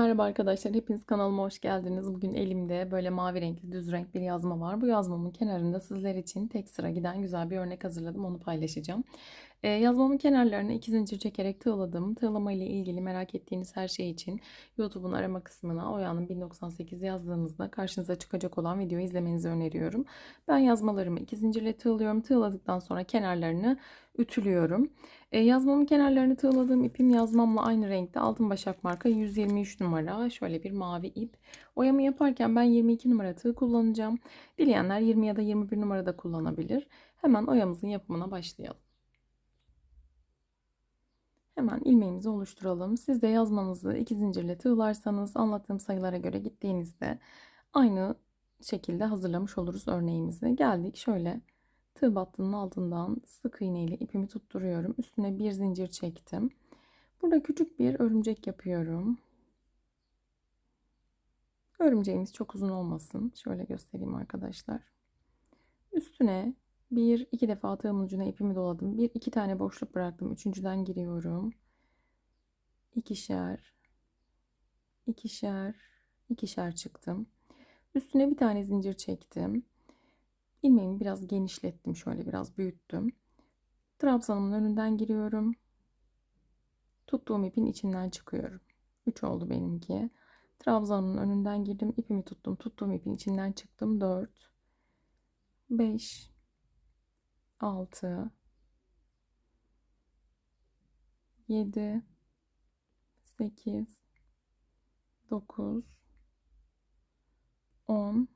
Merhaba arkadaşlar, hepiniz kanalıma hoş geldiniz. Bugün elimde böyle mavi renkli, düz renk bir yazma var. Bu yazmamın kenarında sizler için tek sıra giden güzel bir örnek hazırladım. Onu paylaşacağım. Ee, yazmamın kenarlarını iki zincir çekerek tığladım. Tığlama ile ilgili merak ettiğiniz her şey için YouTube'un arama kısmına Oya'nın 1098 yazdığınızda karşınıza çıkacak olan videoyu izlemenizi öneriyorum. Ben yazmalarımı iki zincirle tığlıyorum. Tığladıktan sonra kenarlarını ütülüyorum. E, yazmamın kenarlarını tığladığım ipim yazmamla aynı renkte altın başak marka 123 numara şöyle bir mavi ip. Oyamı yaparken ben 22 numara tığ kullanacağım. Dileyenler 20 ya da 21 numarada kullanabilir. Hemen oyamızın yapımına başlayalım. Hemen ilmeğimizi oluşturalım. Siz de yazmanızı iki zincirle tığlarsanız anlattığım sayılara göre gittiğinizde aynı şekilde hazırlamış oluruz örneğimizi. Geldik şöyle tığ battının altından sık iğne ile ipimi tutturuyorum. Üstüne bir zincir çektim. Burada küçük bir örümcek yapıyorum. Örümceğimiz çok uzun olmasın. Şöyle göstereyim arkadaşlar. Üstüne bir iki defa tığımın ucuna ipimi doladım. Bir iki tane boşluk bıraktım. Üçüncüden giriyorum. İkişer, ikişer, ikişer çıktım. Üstüne bir tane zincir çektim. İlmeğimi biraz genişlettim. Şöyle biraz büyüttüm. Trabzanımın önünden giriyorum. Tuttuğum ipin içinden çıkıyorum. 3 oldu benimki. Trabzanımın önünden girdim. ipimi tuttum. Tuttuğum ipin içinden çıktım. 4 5 6 7 8 9 10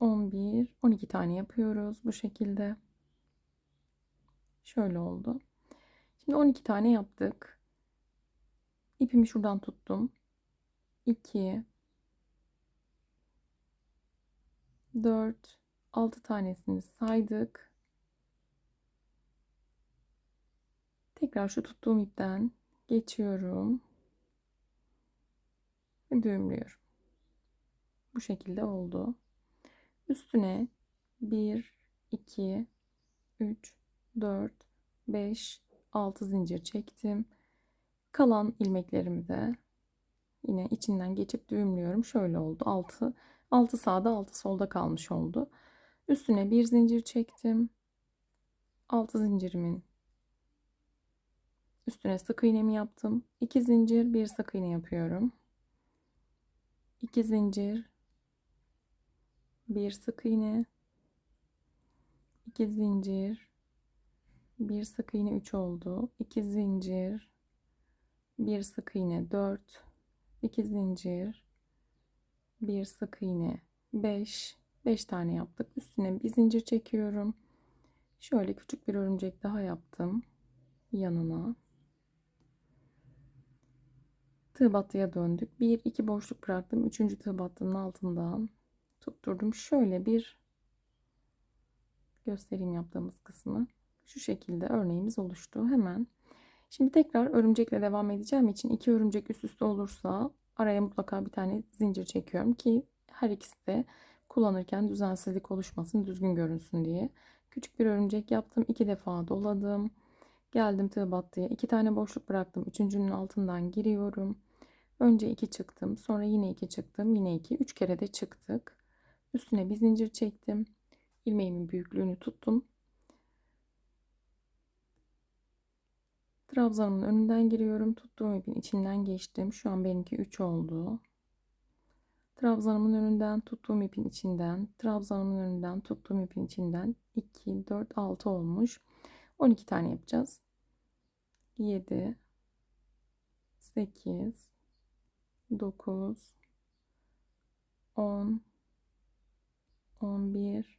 11 12 tane yapıyoruz bu şekilde. Şöyle oldu. Şimdi 12 tane yaptık. İpimi şuradan tuttum. 2 4 6 tanesini saydık. Tekrar şu tuttuğum ipten geçiyorum. Ve düğümlüyorum. Bu şekilde oldu. Üstüne 1, 2, 3, 4, 5, 6 zincir çektim. Kalan ilmeklerimi de yine içinden geçip düğümlüyorum. Şöyle oldu. 6, 6 sağda 6 solda kalmış oldu. Üstüne bir zincir çektim. 6 zincirimin üstüne sık iğnemi yaptım. 2 zincir, bir sık iğne yapıyorum. 2 zincir, bir sık iğne, iki zincir, bir sık iğne 3 oldu. 2 zincir, bir sık iğne 4, 2 zincir, bir sık iğne 5, 5 tane yaptık. Üstüne bir zincir çekiyorum. Şöyle küçük bir örümcek daha yaptım yanına. Tığ battıya döndük. Bir iki boşluk bıraktım. Üçüncü tığ battının altından tutturdum. Şöyle bir göstereyim yaptığımız kısmı. Şu şekilde örneğimiz oluştu. Hemen şimdi tekrar örümcekle devam edeceğim için iki örümcek üst üste olursa araya mutlaka bir tane zincir çekiyorum ki her ikisi de kullanırken düzensizlik oluşmasın, düzgün görünsün diye. Küçük bir örümcek yaptım. iki defa doladım. Geldim tığ battıya. iki tane boşluk bıraktım. Üçüncünün altından giriyorum. Önce iki çıktım. Sonra yine iki çıktım. Yine iki. Üç kere de çıktık. Üstüne bir zincir çektim. ilmeğimin büyüklüğünü tuttum. Trabzanımın önünden giriyorum. Tuttuğum ipin içinden geçtim. Şu an benimki 3 oldu. Trabzanımın önünden tuttuğum ipin içinden, trabzanımın önünden tuttuğum ipin içinden 2, 4, 6 olmuş. 12 tane yapacağız. 7, 8, 9, 10, 11,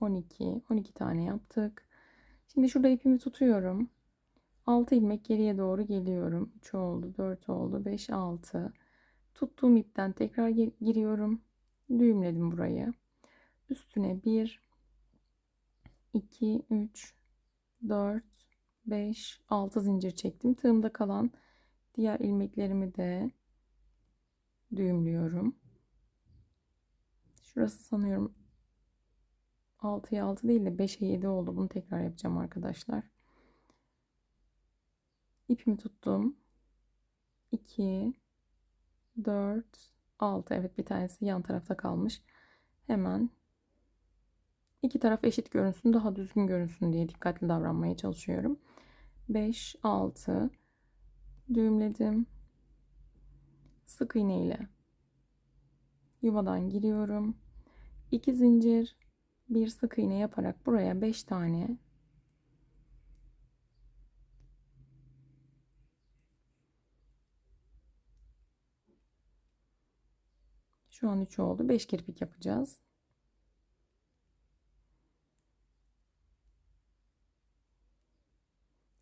12, 12 tane yaptık. Şimdi şurada ipimi tutuyorum. 6 ilmek geriye doğru geliyorum. 3 oldu, 4 oldu, 5, 6. Tuttuğum ipten tekrar giriyorum. Düğümledim burayı. Üstüne 1, 2, 3, 4, 5, 6 zincir çektim. Tığımda kalan diğer ilmeklerimi de düğümlüyorum. Şurası sanıyorum 6'ya 6 değil de 5'e 7 oldu. Bunu tekrar yapacağım arkadaşlar. İpimi tuttum. 2 4 6 evet bir tanesi yan tarafta kalmış. Hemen iki taraf eşit görünsün, daha düzgün görünsün diye dikkatli davranmaya çalışıyorum. 5 6 düğümledim. Sık iğne ile yuvadan giriyorum. 2 zincir, bir sık iğne yaparak buraya 5 tane Şu an 3 oldu. 5 kirpik yapacağız.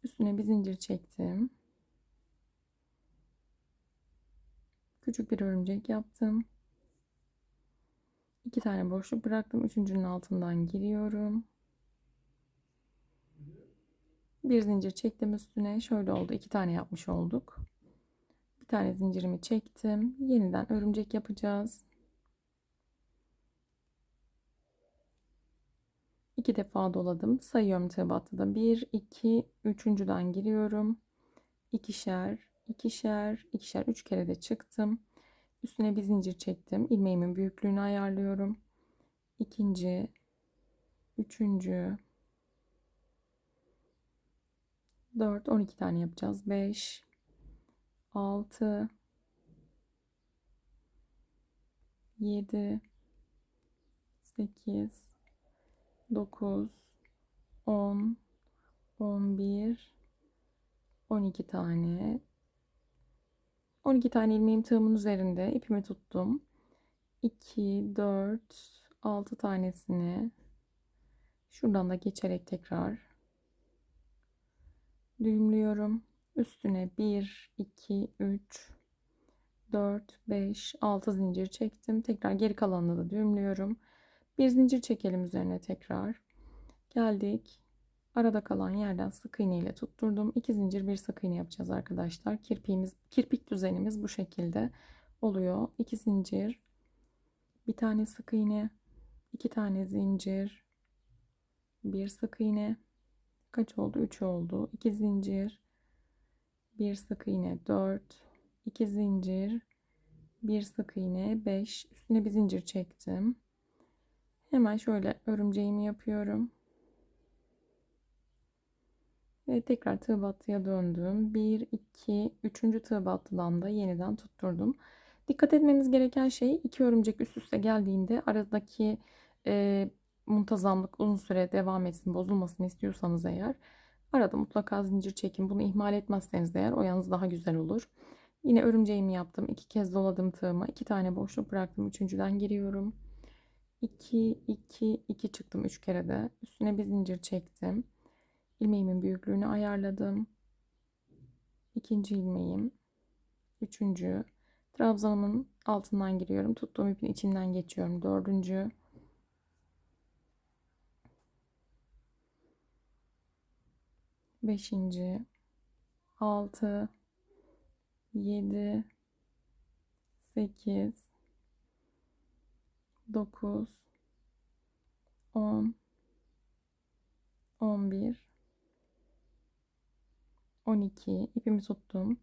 Üstüne bir zincir çektim. Küçük bir örümcek yaptım. İki tane boşluk bıraktım. Üçüncünün altından giriyorum. Bir zincir çektim üstüne. Şöyle oldu. İki tane yapmış olduk. Bir tane zincirimi çektim. Yeniden örümcek yapacağız. İki defa doladım. Sayıyorum tığ battıda. Bir, iki, üçüncüden giriyorum. İkişer, ikişer, ikişer. Üç kere de çıktım. Üstüne bir zincir çektim. İlmeğimin büyüklüğünü ayarlıyorum. İkinci, üçüncü, dört, on iki tane yapacağız. Beş, altı, yedi, sekiz, dokuz, on, on bir, on iki tane 12 tane ilmeğim tığımın üzerinde ipimi tuttum. 2, 4, 6 tanesini şuradan da geçerek tekrar düğümlüyorum. Üstüne 1, 2, 3, 4, 5, 6 zincir çektim. Tekrar geri kalanını da düğümlüyorum. Bir zincir çekelim üzerine tekrar. Geldik. Arada kalan yerden sık iğne ile tutturdum. 2 zincir bir sık iğne yapacağız arkadaşlar. Kirpiğimiz, kirpik düzenimiz bu şekilde oluyor. 2 zincir, bir tane sık iğne, iki tane zincir, bir sık iğne. Kaç oldu? 3 oldu. 2 zincir, bir sık iğne 4, 2 zincir, bir sık iğne 5. Üstüne bir zincir çektim. Hemen şöyle örümceğimi yapıyorum. Ve tekrar tığ battıya döndüm. 1, 2, 3. tığ battıdan da yeniden tutturdum. Dikkat etmemiz gereken şey iki örümcek üst üste geldiğinde aradaki e, muntazamlık uzun süre devam etsin, bozulmasını istiyorsanız eğer arada mutlaka zincir çekin. Bunu ihmal etmezseniz eğer oyanız daha güzel olur. Yine örümceğimi yaptım. iki kez doladım tığıma. iki tane boşluk bıraktım. Üçüncüden giriyorum. 2, 2, 2 çıktım 3 kere de. Üstüne bir zincir çektim ilmeğimin büyüklüğünü ayarladım. İkinci ilmeğim. Üçüncü. Trabzanımın altından giriyorum. Tuttuğum ipin içinden geçiyorum. Dördüncü. Beşinci. Altı. Yedi. Sekiz. Dokuz. On. On bir. 12 ipimi tuttum.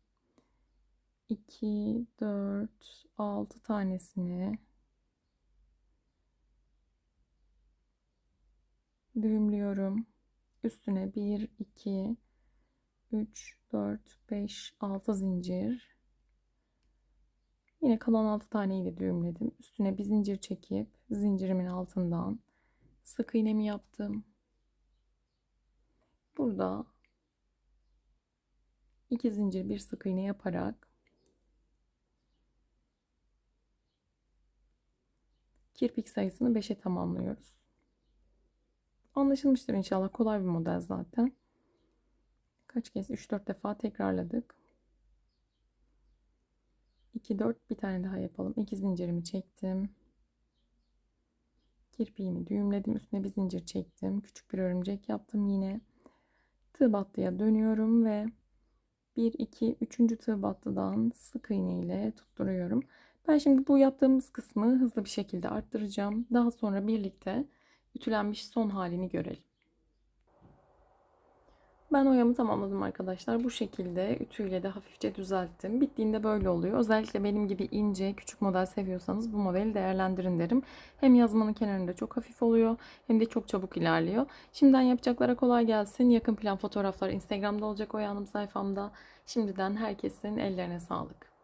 2 4 6 tanesini düğümlüyorum. Üstüne 1 2 3 4 5 6 zincir. Yine kalan 6 taneyi de düğümledim. Üstüne bir zincir çekip zincirimin altından sık iğnemi yaptım. Burada 2 zincir bir sık iğne yaparak kirpik sayısını 5'e tamamlıyoruz. Anlaşılmıştır inşallah. Kolay bir model zaten. Kaç kez? 3-4 defa tekrarladık. 2 4 bir tane daha yapalım. 2 zincirimi çektim. Kirpiğimi düğümledim. Üstüne bir zincir çektim. Küçük bir örümcek yaptım yine. Tığ battıya dönüyorum ve 1, 2, 3. tığ battıdan sık iğne ile tutturuyorum. Ben şimdi bu yaptığımız kısmı hızlı bir şekilde arttıracağım. Daha sonra birlikte ütülenmiş son halini görelim. Ben oyamı tamamladım arkadaşlar. Bu şekilde ütüyle de hafifçe düzelttim. Bittiğinde böyle oluyor. Özellikle benim gibi ince, küçük model seviyorsanız bu modeli değerlendirin derim. Hem yazmanın kenarında çok hafif oluyor hem de çok çabuk ilerliyor. Şimdiden yapacaklara kolay gelsin. Yakın plan fotoğraflar Instagram'da olacak o yanım sayfamda. Şimdiden herkesin ellerine sağlık.